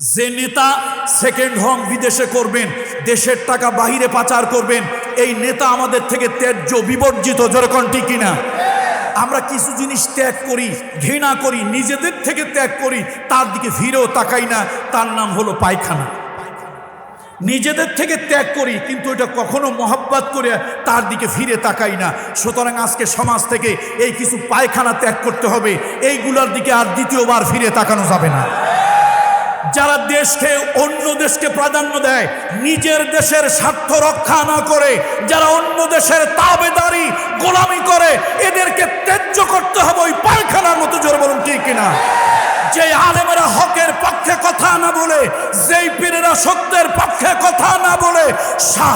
যে নেতা second home বিদেশে করবেন, দেশের টাকা বাহিরে পাচার করবেন, এই নেতা আমাদের থেকে ত্যায্য বিবর্জিত, যেরকম ঠিক কিনা? আমরা কিছু জিনিস ত্যাগ করি, ঘৃণা করি, নিজেদের থেকে ত্যাগ করি, তার দিকে ফিরেও তাকাই না, তার নাম হলো পায়খানা। নিজেদের থেকে ত্যাগ করি, কিন্তু এটা কখনো মহাব্বাত করে তার দিকে ফিরে তাকাই না। সুতরাং আজকে সমাজ থেকে এই কিছু পায়খানা ত্যাগ করতে হবে, এইগুলোর দিকে আর দ্বিতীয়বার ফিরে তাকানো যাবে না। যারা দেশকে, অন্য দেশকে প্রাধান্য দেয়, নিজের দেশের স্বার্থ রক্ষা না করে, যারা অন্য দেশের তাবেদারি গোলামি করে, এদেরকে ত্যায্য করতে হবে ওই পায়খানার মতো, জোর বলুন, ঠিক কিনা? যে আলেমেরা হকের পক্ষে কথা না বলে, যেই পীরেরা সত্যের পক্ষে কথা না বলে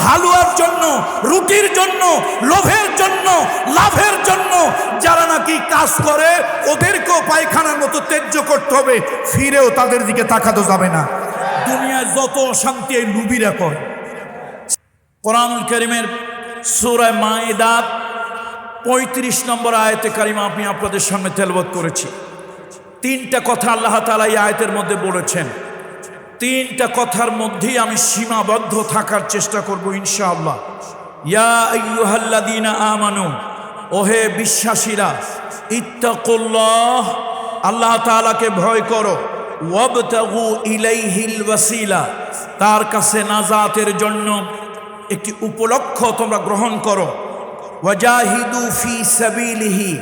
হালুয়ার জন্য, রুটির জন্য, লোভের জন্য, লাভের জন্য, যারা নাকি কাজ করে, ওদেরকেও পায়খানার মতো ত্যায্য করতে হবে, ফিরেও তাদের দিকে তাকাতে যাবে না। দুনিয়ায় যত অশান্তি, এই লুবিরা করে কোরআনুল করিমের সুরায় মায়েদাত পঁয়ত্রিশ নম্বর আয়তে কারিমা, আমি আপনাদের সামনে তেলবত করেছি। তিনটা কথা আল্লাহ তালা এই আয়তের মধ্যে বলেছেন। তিনটা কথার মধ্যেই আমি সীমাবদ্ধ থাকার চেষ্টা করব ইনশাআল্লাহ। ইয়া আমানু, ওহে বিশ্বাসীরা, ইত্তাকুল্লাহ, আল্লাহ তাআলাকে ভয় করো। ওয়াবতাগু ইলাইহিল ওয়াসিলা, তার কাছে নাজাতের জন্য একটি উপলক্ষ তোমরা গ্রহণ করো। ওয়াজাহিদু ফি সাবিলিহি,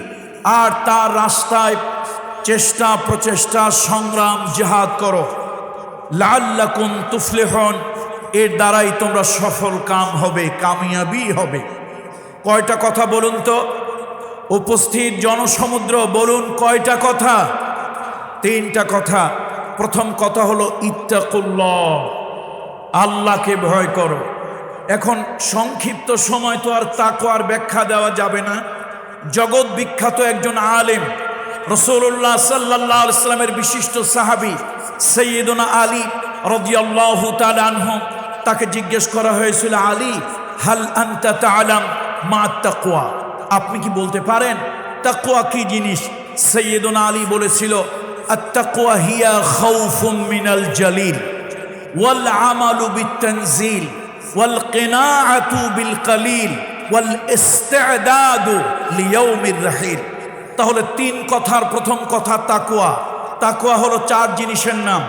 আর তার রাস্তায় চেষ্টা, প্রচেষ্টা, সংগ্রাম, জেহাদ করো। লাল্লাকুম তুফলেহন, এর দ্বারাই তোমরা সফল, কাম হবে, কামিয়াবি হবে। কয়টা কথা বলুন তো? উপস্থিত জনসমুদ্র, বলুন কয়টা কথা? তিনটা কথা। প্রথম কথা হলো, ইত্তাকুল্লাহ, আল্লাহকে ভয় করো। এখন সংক্ষিপ্ত সময় তো আর তাকওয়ার ব্যাখ্যা দেওয়া যাবে না। জগৎ বিখ্যাত একজন আলেম। রসুল্লাহ সাল্লাহ ইসলামের বিশিষ্ট সাহাবি সৈয়দনা আলী রদিয়াল্লাহ তালানহ তাকে জিজ্ঞেস করা হয়েছিল, আলী, হাল আন্তা মা তাকুয়া আপনি কি বলতে পারেন? তাকুয়া কি জিনিস? সৈয়দনা আলী বলেছিল তাকুয়া হিয়া খৌফুম মিনাল জালিল, ওয়াল আমালু বিতনজিল ওয়াল কেনাআতু বিল কালিল, ওয়াল ইস্তেদাদু লিয়াউমির রাহিল। তাহলে তিন কথার প্রথম কথা তাকুয়া। তাকুয়া হলো চার জিনিসের নাম।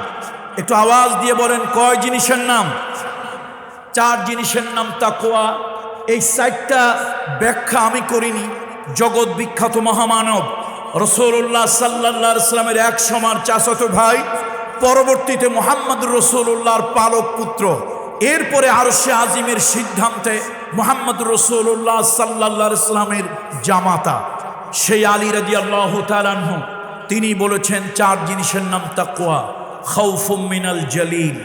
একটু আওয়াজ দিয়ে বলেন, কয় জিনিসের নাম? চার জিনিসের নাম তাকুয়া। এই চারটা ব্যাখ্যা আমি করিনি, জগৎ বিখ্যাত মহামানব। রসুল্লাহ সাল্লাহ ইসলামের এক সমান চাচাতো ভাই, পরবর্তীতে মোহাম্মদ রসুল্লাহর পালক পুত্র। এরপরে আরও সে আজিমের সিদ্ধান্তে মোহাম্মদ রসুল্লাহ সাল্লাহ ইসলামের জামাতা। সেই আলী রাজি আল্লাহ তালাহ তিনি বলেছেন, চার জিনিসের নাম তাকুয়া খৌফুম মিনাল জলিল,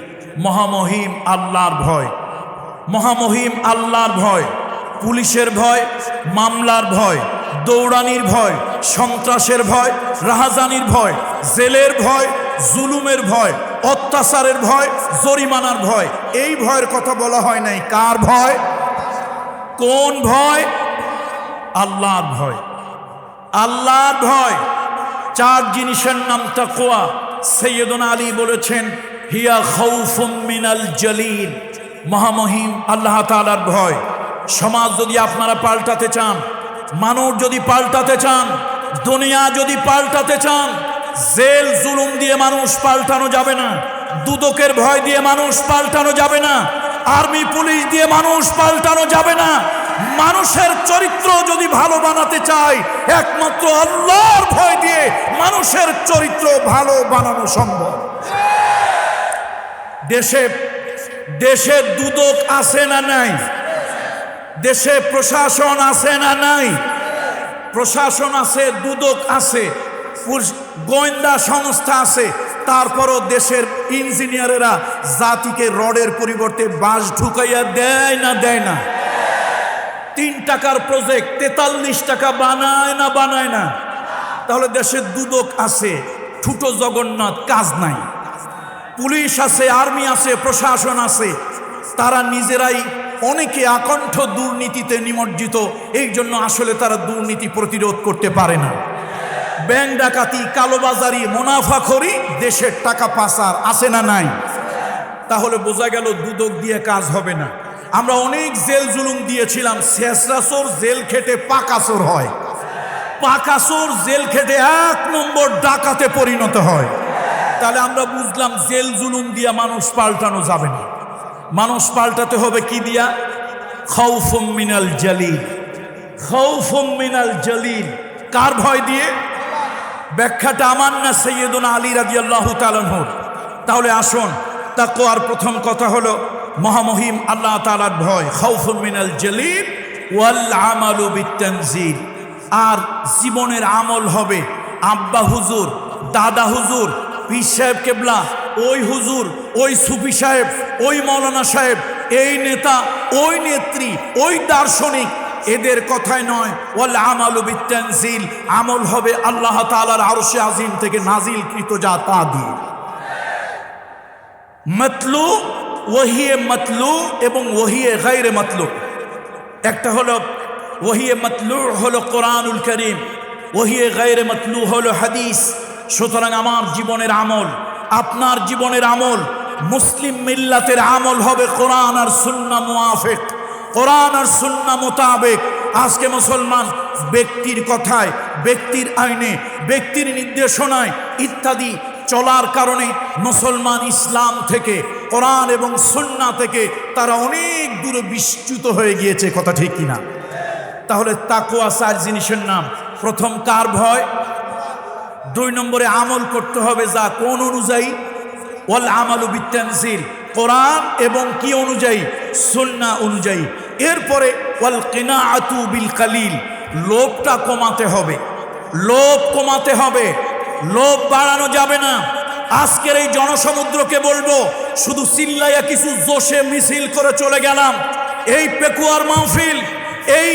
মহামহিম আল্লাহর ভয়। মহামহিম আল্লাহর ভয়, পুলিশের ভয়, মামলার ভয়, দৌড়ানির ভয়, সন্ত্রাসের ভয়, রাহাজানির ভয়, জেলের ভয়, জুলুমের ভয়, অত্যাচারের ভয়, জরিমানার ভয়, এই ভয়ের কথা বলা হয় নাই। কার ভয়? কোন ভয়? আল্লাহর ভয়। আল্লাহর ভয়। চার জিনিসের নাম তাকোয়া সৈয়দন আলী বলেছেন, হিয়া খৌফুম মিনাল জলিল। মহামহিম, আল্লাহ তালার ভয়। সমাজ যদি আপনারা পাল্টাতে চান, মানুষ যদি পাল্টাতে চান, দুনিয়া যদি পাল্টাতে চান, জেল, জুলুম দিয়ে মানুষ পাল্টানো যাবে না, দুদকের ভয় দিয়ে মানুষ পাল্টানো যাবে না, আর্মি পুলিশ দিয়ে মানুষ পাল্টানো যাবে না মানুষের চরিত্র যদি ভালো বানাতে চায়, একমাত্র আল্লাহর ভয় দিয়ে মানুষের চরিত্র ভালো বানানো সম্ভব। দেশে দেশে দুদক আছে না নাই? দেশে প্রশাসন আছে না নাই? প্রশাসন আছে, দুদক আছে গোয়েন্দা সংস্থা আছে, তারপরও দেশের ইঞ্জিনিয়ারেরা জাতিকে রডের পরিবর্তে বাঁশ ঢুকাইয়া দেয় না দেয় না? তিন টাকার প্রজেক্ট তেতাল্লিশ টাকা বানায় না বানায় না? তাহলে দেশের দুদক আছে, ঠুটো জগন্নাথ, কাজ নাই। পুলিশ আছে, আর্মি আছে, প্রশাসন আছে, তারা নিজেরাই অনেকে আকণ্ঠ দুর্নীতিতে নিমজ্জিত, এই জন্য আসলে তারা দুর্নীতি প্রতিরোধ করতে পারে না। ব্যাংক ডাকাতি, কালোবাজারি মুনাফাখরি দেশের টাকা পাচার আছে না নাই? তাহলে বোঝা গেল দুদক দিয়ে কাজ হবে না। আমরা অনেক জেল জুলুম দিয়েছিলাম শেষরাসর জেল খেটে পাকাসর হয়। পাকাসর জেল খেটে এক নম্বর ডাকাতে পরিণত হয়। তাহলে আমরা বুঝলাম জেল জুলুম দিয়া মানুষ পাল্টানো যাবে না। মানুষ পাল্টাতে হবে কি দিয়া? খৌফুম মিনাল জালিল। খৌফুম মিনাল জালিল। কার ভয় দিয়ে? ব্যাখ্যাটা আমার না সৈয়দুনা আলী রাজি আল্লাহ তালনহর তাহলে আসুন তা তাকোয়ার প্রথম কথা হলো মহামহিম আল্লাহ তালার ভয় খৌফুম মিনাল জালিল ওয়াল আমালু বিত্তানজিল আর জীবনের আমল হবে আব্বা হুজুর, দাদা হুজুর, পীর সাহেব কেবলা, ওই হুজুর, ওই সুফি সাহেব, ওই মৌলানা সাহেব, এই নেতা, ওই নেত্রী, ওই দার্শনিক, এদের কথায় নয়, ওয়াল আমালু বিত্তানজিল আমল হবে আল্লাহ তাআলার আরশে আজিম থেকে নাজিলকৃত যা তা দিয়ে। মতলু ওহিয়ে মতলু এবং ওহিয়ে গায়রে মতলু। একটা হলো, ওহিয়ে মতলু হলো কোরআনুল করিম, ওহিয়ে গায়রে মতলু হলো হাদিস। সুতরাং আমার জীবনের আমল, আপনার জীবনের আমল, মুসলিম মিল্লাতের আমল হবে কোরআন আর সুন্না মুআফিক। কোরআন আর সুন্না মোতাবেক। আজকে মুসলমান ব্যক্তির কথায়, ব্যক্তির আইনে, ব্যক্তির নির্দেশনায় ইত্যাদি চলার কারণে মুসলমান ইসলাম থেকে, কোরআন এবং সুন্না থেকে তারা অনেক দূরে বিস্তৃত হয়ে গিয়েছে, কথা ঠিক কিনা তাহলে তাকুয়া চার জিনিসের নাম। প্রথম কার ভয় দুই নম্বরে আমল করতে হবে যা কোন অনুযায়ী? ওয়াল আমালু বিত্তানজিল, কোরআন এবং কি অনুযায়ী? সুন্না অনুযায়ী। এরপরে ওয়াল কিনাআতু বিল কালিল, লোভটা কমাতে হবে। লোভ কমাতে হবে। লোভ বাড়ানো যাবে না। আজকের এই জনসমুদ্রকে বলব, শুধু চিল্লাইয়া কিছু জোশে মিছিল করে চলে গেলাম। এই পেকুয়ার মাহফিল, এই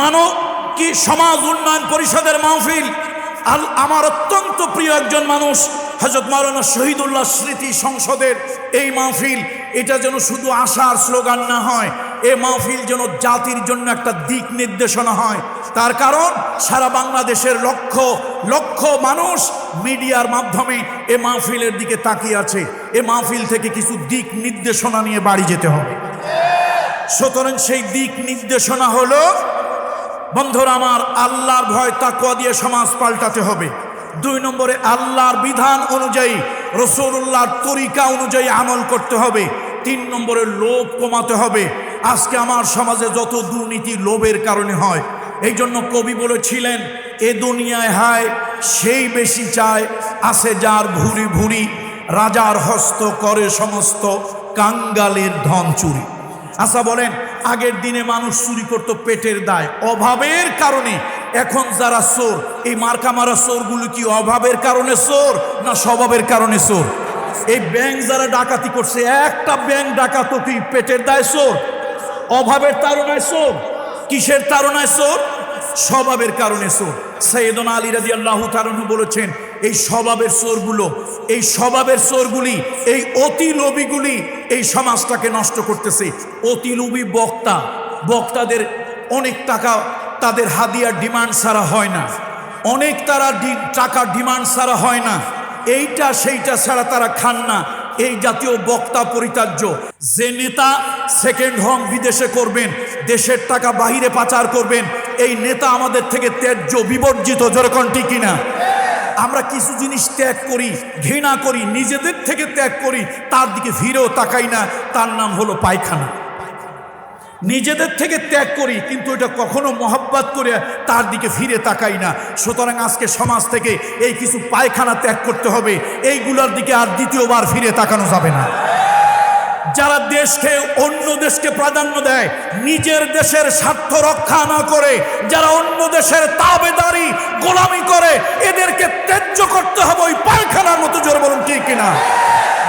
মানব কি সমাজ উন্নয়ন পরিষদের মাহফিল আল আমার অত্যন্ত প্রিয় একজন মানুষ হজরত মাওলানা শহীদুল্লাহ স্মৃতি সংসদের এই মাহফিল। এটা যেন শুধু আশার স্লোগান না হয়, এ মাহফিল যেন জাতির জন্য একটা দিক নির্দেশনা হয়। তার কারণ সারা বাংলাদেশের লক্ষ লক্ষ মানুষ মিডিয়ার মাধ্যমে এ মাহফিলের দিকে তাকিয়ে আছে। এ মাহফিল থেকে কিছু দিক নির্দেশনা নিয়ে বাড়ি যেতে হবে। সুতরাং সেই দিক নির্দেশনা হলো, বন্ধুরা আমার, আল্লাহর ভয় তাকুয়া দিয়ে সমাজ পাল্টাতে হবে। দুই নম্বরে আল্লাহর বিধান অনুযায়ী রসুল্লাহর তরিকা অনুযায়ী আমল করতে হবে। তিন নম্বরে লোভ কমাতে হবে। আজকে আমার সমাজে যত দুর্নীতি, লোভের কারণে হয় এই জন্য কবি বলেছিলেন, এ দুনিয়ায় হায়, সেই বেশি চায় আসে যার ভুরি ভুরি, রাজার হস্ত করে সমস্ত কাঙ্গালের ধন চুরি। আচ্ছা বলেন, আগের দিনে মানুষ চুরি করতো পেটের দায়, অভাবের কারণে। এখন যারা চোর, এই মার্কা মারা চোরগুলো কি অভাবের কারণে চোর না স্বভাবের কারণে চোর? এই ব্যাংক যারা ডাকাতি করছে, একটা ব্যাংক ডাকাতো কি পেটের দায় চোর? অভাবের তারণায় চোর? কিসের তারণায় চোর স্বভাবের কারণে চোর সৈয়দনা আলী রাজি আল্লাহ তারণু বলেছেন, এই স্বভাবের চোরগুলো এই স্বভাবের চোরগুলি এই অতি লোভীগুলি এই সমাজটাকে নষ্ট করতেছে। অতি লোভী বক্তা, বক্তাদের অনেক টাকা তাদের হাদিয়ার ডিমান্ড ছাড়া হয় না। অনেক তারা ডি- টাকা ডিমান্ড ছাড়া হয় না। এইটা সেইটা ছাড়া তারা খান না। এই জাতীয় বক্তা পরিচার্য যে নেতা সেকেন্ড হোম বিদেশে করবেন, দেশের টাকা বাহিরে পাচার করবেন, এই নেতা আমাদের থেকে ত্যায্য বিবর্জিত, যেরকম কিনা? আমরা কিছু জিনিস ত্যাগ করি, ঘৃণা করি, নিজেদের থেকে ত্যাগ করি, তার দিকে ফিরেও তাকাই না, তার নাম হলো পায়খানা। নিজেদের থেকে ত্যাগ করি, কিন্তু এটা কখনো মহাব্বাত করে তার দিকে ফিরে তাকাই না। সুতরাং আজকে সমাজ থেকে এই কিছু পায়খানা ত্যাগ করতে হবে, এইগুলোর দিকে আর দ্বিতীয়বার ফিরে তাকানো যাবে না। যারা দেশকে, অন্য দেশকে প্রাধান্য দেয়, নিজের দেশের স্বার্থ রক্ষা না করে, যারা অন্য দেশের তাবেদারি গোলামি করে, এদেরকে ত্যায্য করতে হবে ওই পায়খানার মতো, জোর বলুন, ঠিক কিনা?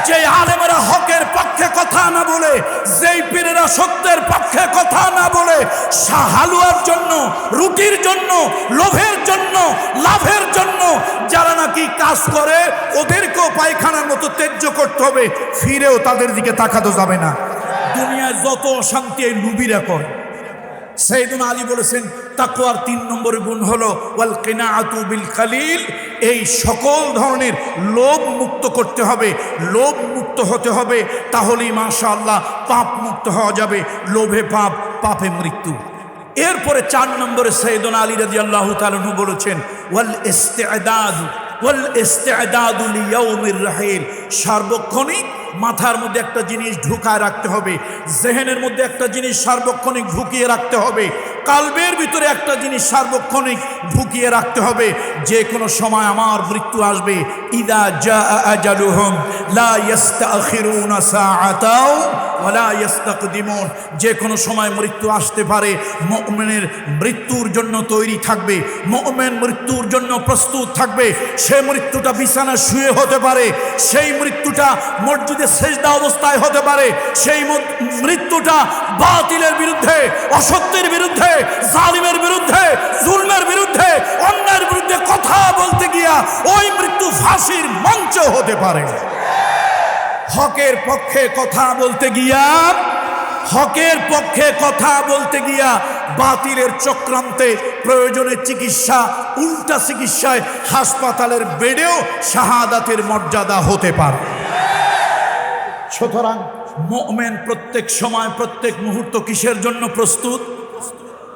যে আলেমেরা হকের পক্ষে কথা না বলে, যেই পীরেরা সত্যের পক্ষে কথা না বলে হালুয়ার জন্য, রুটির জন্য, লোভের জন্য, লাভের জন্য যারা নাকি কাজ করে, ওদেরকেও পায়খানার মতো ত্যায্য করতে হবে, ফিরেও তাদের দিকে তাকাতে যাবে না। দুনিয়ায় যত অশান্তি এই লুবিরা করে। সৈয়দুল আলী বলেছেন তাকুয়ার তিন নম্বরের গুণ হলো, ওয়াল কেনাআতু বিল কালিল এই সকল ধরনের লোভ মুক্ত করতে হবে, লোভ মুক্ত হতে হবে, তাহলেই মাশা আল্লাহ পাপ মুক্ত হওয়া যাবে, লোভে পাপ, পাপে মৃত্যু। এরপরে চার নম্বরে সৈয়দুল আলী রাজি আল্লাহ তালু বলেছেন, ওয়াল ইস্তেদাদু ওয়াল ইস্তেদাদু লিয়াউমির রাহিল, সার্বক্ষণিক মাথার মধ্যে একটা জিনিস ঢুকায় রাখতে হবে, জেহেনের মধ্যে একটা জিনিস সার্বক্ষণিক ঢুকিয়ে রাখতে হবে। কালবের ভিতরে একটা জিনিস সার্বক্ষণিক ঢুকিয়ে রাখতে হবে। যে কোনো সময় আমার মৃত্যু আসবে। ইদা জা যে কোনো সময় মৃত্যু আসতে পারে। মুমিনের মৃত্যুর জন্য তৈরি থাকবে। মুমিন মৃত্যুর জন্য প্রস্তুত থাকবে। সে মৃত্যুটা বিছানা শুয়ে হতে পারে। সেই মৃত্যুটা মসজিদে সেজদা অবস্থায় হতে পারে। সেই মৃত্যুটা বাতিলের বিরুদ্ধে, অসত্যের বিরুদ্ধে জালিমের বিরুদ্ধে, জুলমের বিরুদ্ধে অন্যের বিরুদ্ধে কথা বলতে গিয়া ওই মৃত্যু ফাঁসির মঞ্চ হতে পারে। হকের পক্ষে কথা বলতে গিয়া, হকের পক্ষে কথা বলতে গিয়া বাতিলের চক্রান্তে প্রয়োজনে চিকিৎসা, উল্টা চিকিৎসায় হাসপাতালের বেডেও শাহাদাতের মর্যাদা হতে পারে। সুতরাং মোমেন প্রত্যেক সময়, প্রত্যেক মুহূর্ত কিসের জন্য প্রস্তুত?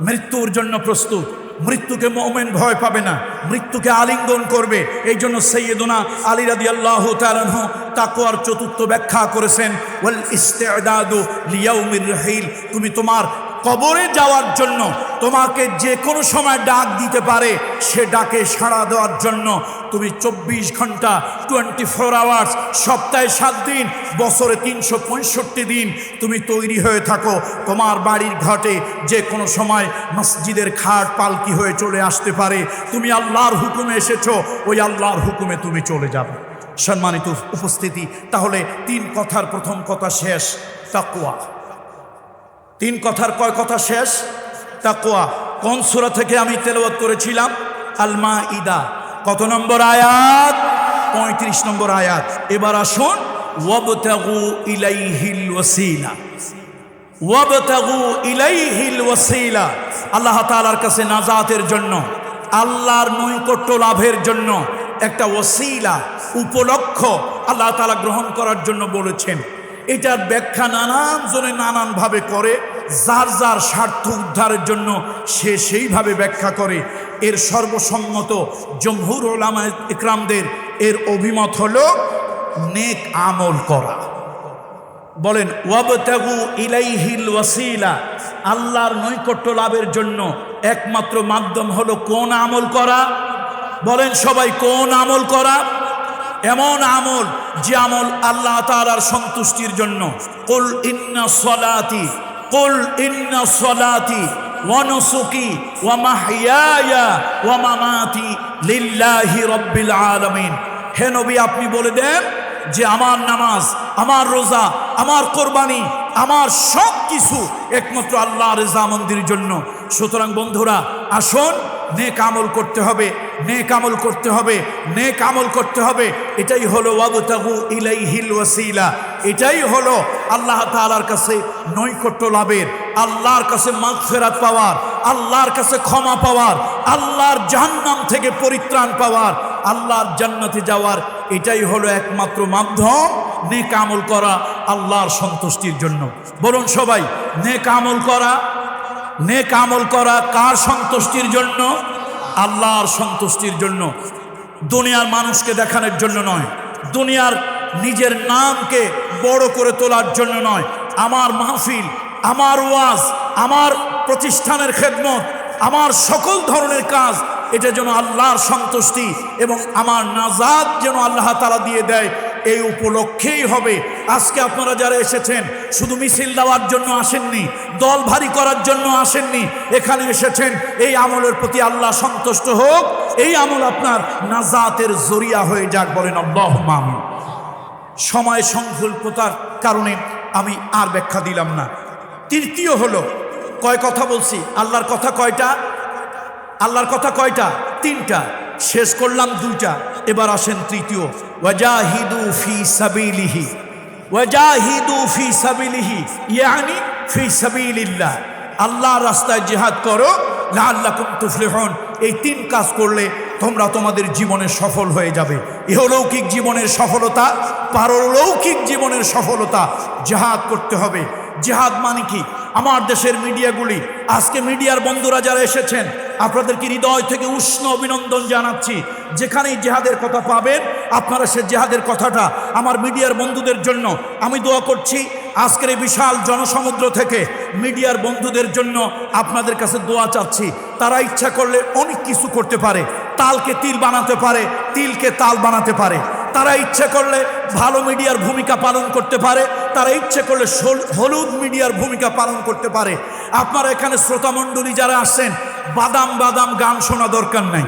মৃত্যুর জন্য প্রস্তুত। মৃত্যুকে মোমেন ভয় পাবে না। মৃত্যুকে আলিঙ্গন করবে। এই জন্য সৈয়দনা আলী রাদি আল্লাহ তালাহ তাকুয়ার চতুর্থ ব্যাখ্যা করেছেন, ওয়াল ইস্তেদাদু লিয়াউমির রহিল। তুমি তোমার কবরে যাওয়ার জন্য তোমাকে যে কোনো সময় ডাক দিতে পারে, সে ডাকে সাড়া দেওয়ার জন্য। তুমি চব্বিশ ঘণ্টা টোয়েন্টি ফোর আওয়ার্স সপ্তাহে সাত দিন, বছরে তিনশো পঁয়ষট্টি দিন তুমি তৈরি হয়ে থাকো। তোমার বাড়ির ঘটে যে কোনো সময় মসজিদের খাট পালকি হয়ে চলে আসতে পারে। তুমি আল্লাহর হুকুমে এসেছ, ওই আল্লাহর হুকুমে তুমি চলে যাবে। সম্মানিত উপস্থিতি, তাহলে তিন কথার প্রথম কথা শেষ তাকুয়া তিন কথার কয় কথা শেষ? তাকুয়া কোন সুরা থেকে আমি তেলাওয়াত করেছিলাম? আলমা ইদা কত নম্বর আয়াত? পঁয়ত্রিশ নম্বর আয়াত। এবার আসুন, ওয়াবতাগু ইলাইহিল ওয়াসিলা। ওয়াবতাগু ইলাইহিল ওয়াসিলা। আল্লাহ তাআলার কাছে নাজাতের জন্য, আল্লাহর নৈকট্য লাভের জন্য একটা ওসিলা উপলক্ষ আল্লাহ তাআলা গ্রহণ করার জন্য বলেছেন। এটার ব্যাখ্যা নানান জনে নানানভাবে করে। যার যার স্বার্থ উদ্ধারের জন্য সে সেইভাবে ব্যাখ্যা করে। এর সর্বসম্মত জমহুর ওলামা ইকরামদের এর অভিমত হল নেক আমল করা। বলেন, ওয়াবতাগু ইলাইহিল ওয়াসিলা, আল্লাহর নৈকট্য লাভের জন্য একমাত্র মাধ্যম হলো কোন আমল করা। বলেন সবাই, কোন আমল করা? এমন আমল যে আমল আল্লাহ তাআলার সন্তুষ্টির জন্য। কুল ইন্না সলাতি কুল ইন্না সলাতি ونسكي ومحياي ومماتي لله رب আলামিন। হে নবী, আপনি বলে দেন যে আমার নামাজ, আমার রোজা, আমার কোরবানি, আমার সব কিছু একমাত্র আল্লাহ রেজা মন্দির জন্য। সুতরাং বন্ধুরা, আসুন নেক আমল করতে হবে, নেক আমল করতে হবে, নেক আমল করতে হবে। এটাই হলো ওয়াবতাগু ইলাইহিল ওয়াসিলা। এটাই হলো আল্লাহ তাআলার কাছে নৈকট্য লাভের, আল্লাহর কাছে মাগফিরাত পাওয়ার, আল্লাহর কাছে ক্ষমা পাওয়ার, আল্লাহর জাহান্নাম থেকে পরিত্রাণ পাওয়ার, আল্লাহর জান্নাতে যাওয়ার। এটাই হলো একমাত্র মাধ্যম নেক আমল করা আল্লাহর সন্তুষ্টির জন্য। বলুন সবাই, নেক আমল করা নেক আমল করা কার সন্তুষ্টির জন্য? আল্লাহর সন্তুষ্টির জন্য। দুনিয়ার মানুষকে দেখানোর জন্য নয়। দুনিয়ার নিজের নামকে বড় করে তোলার জন্য নয়। আমার মাহফিল, আমার ওয়াজ, আমার প্রতিষ্ঠানের খেদমত, আমার সকল ধরনের কাজ, এটা যেন আল্লাহর সন্তুষ্টি এবং আমার নাজাদ যেন আল্লাহ তালা দিয়ে দেয়। এই উপলক্ষেই হবে। আজকে আপনারা যারা এসেছেন, শুধু মিছিল দেওয়ার জন্য আসেননি, দল ভারী করার জন্য আসেননি, এখানে এসেছেন, এই আমলের প্রতি আল্লাহ সন্তুষ্ট হোক, এই আমল আপনার নাজাতের জরিয়া হয়ে যাক বলেন আল্লাহ মামি সময় সংকল্পতার কারণে আমি আর ব্যাখ্যা দিলাম না। তৃতীয় হলো, কয় কথা বলছি? আল্লাহর কথা কয়টা? আল্লাহর কথা কয়টা? তিনটা। শেষ করলাম দুইটা। এবার আসেন তৃতীয়। ওয়াজাহিদু ফি সাবিলিহি। ওয়াজাহিদু ফি সাবিলিহি, ইয়ানি ফি সাবিলিল্লাহ। আল্লাহর রাস্তায় জেহাদ করো লাল্লাকুম তুফলিহুন। এই তিন কাজ করলে তোমরা তোমাদের জীবনে সফল হয়ে যাবে। ইহলৌকিক জীবনের সফলতা, পারলৌকিক জীবনের সফলতা জেহাদ করতে হবে। জেহাদ মানে কি? আমার দেশের মিডিয়াগুলি, আজকে মিডিয়ার বন্ধুরা যারা এসেছেন, আপনাদেরকে হৃদয় থেকে উষ্ণ অভিনন্দন জানাচ্ছি। যেখানেই জেহাদের কথা পাবেন, আপনারা সে জেহাদের কথাটা আমার মিডিয়ার বন্ধুদের জন্য আমি দোয়া করছি। আজকের এই বিশাল জনসমুদ্র থেকে মিডিয়ার বন্ধুদের জন্য আপনাদের কাছে দোয়া চাচ্ছি। তারা ইচ্ছা করলে অনেক কিছু করতে পারে। তালকে তিল বানাতে পারে, তিলকে তাল বানাতে পারে। তারা ইচ্ছে করলে ভালো মিডিয়ার ভূমিকা পালন করতে পারে। তারা ইচ্ছে করলে হলুদ মিডিয়ার ভূমিকা পালন করতে পারে। আপনারা এখানে শ্রোতামণ্ডলী যারা আসছেন বাদাম বাদাম গান শোনা দরকার নাই।